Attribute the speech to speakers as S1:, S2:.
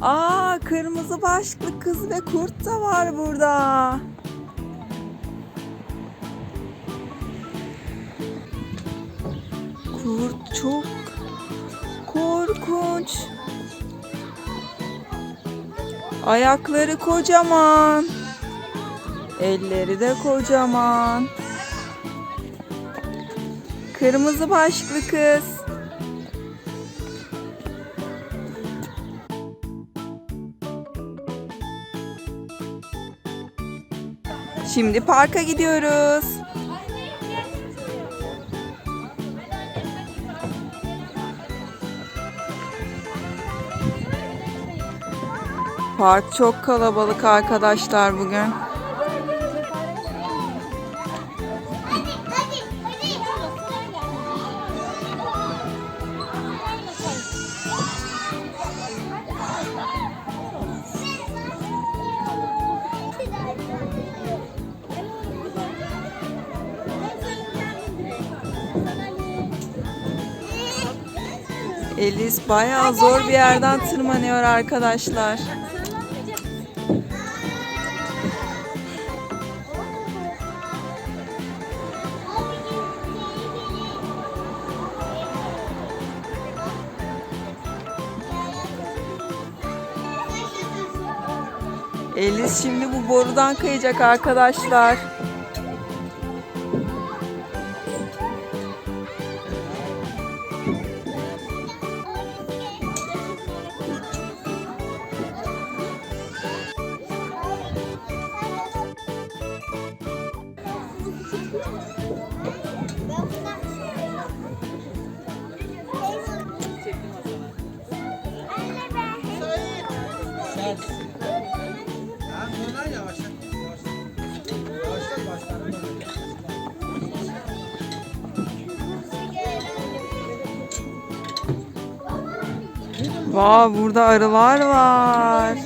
S1: Aa, kırmızı başlıklı kız ve kurt da var burada. Kurt çok korkunç. Ayakları kocaman. Elleri de kocaman. Kırmızı başlıklı kız. Şimdi parka gidiyoruz. Park çok kalabalık arkadaşlar bugün. Elis bayağı zor bir yerden tırmanıyor arkadaşlar. Elis şimdi bu borudan kayacak arkadaşlar. Vay burada arılar var.